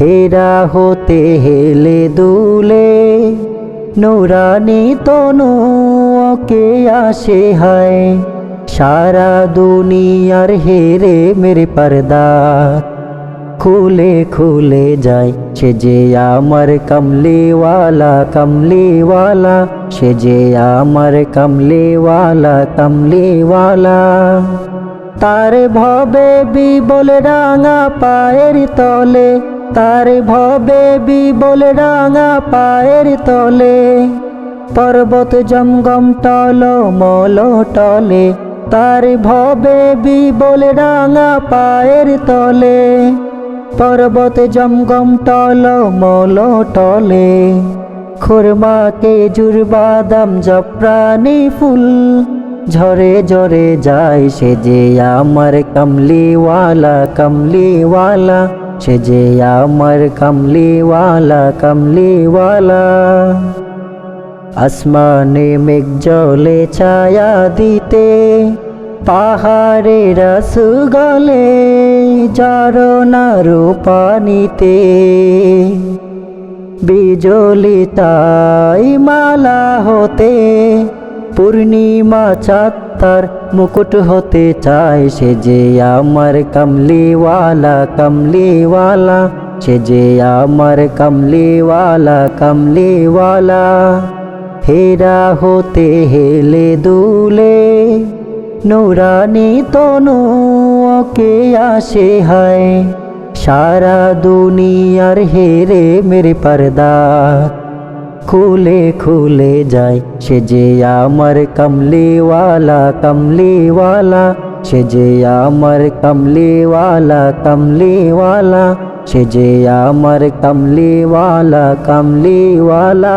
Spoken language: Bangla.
হেরা হতে হেলে দুলে, নুরানি তনু কে আসে হায়। সারা দুনিয়ার হেরে মেরে পর্দা খুলে খুলে যায়। সে যে আমার কমলিওয়ালা কমলিওয়ালা, সে যে আমার কমলিওয়ালা কমলিওয়ালা। তার ভবে বিবল রাঙা পায়ের তলে তার ভবে বিবল রাঙা পায়ের তলে, পর্বত জমগম টল, মল টলে, তার ভবে বিবল রাঙা পায়ের তলে, পর্বত জমগম টল, মল টলে, খুরমাকে জুর বাদাম জপ্রানি ফুল ঝরে ঝরে যায় সে যে আমার কমলিওয়ালা কমলিওয়ালা। সে যে আমার কমলিওয়ালা কমলিওয়ালা। আসমানে মেঘ জলে ছায়া দিতে, পাহাড়ে রস গলে জারনারু পানিতে বিজলি তাই মালা হতে পূর্ণিমা চাত্তার মুকুট হতে চায় সে যে আমার কমলিওয়ালা কমলিওয়ালা। সে যে আমার কমলিওয়ালা কমলিওয়ালা। হেরা হতে হেলে দুলে, নুরানি তনু কে আসে হায়। সারা দুনিয়ার হেরে মেরে পর্দা। খুলে খুলে যায় সে যে আমার কমলিওয়ালা কমলিওয়ালা সে যে আমার কমলিওয়ালা কমলিওয়ালা সে যে আমার কমলিওয়ালা কমলিওয়ালা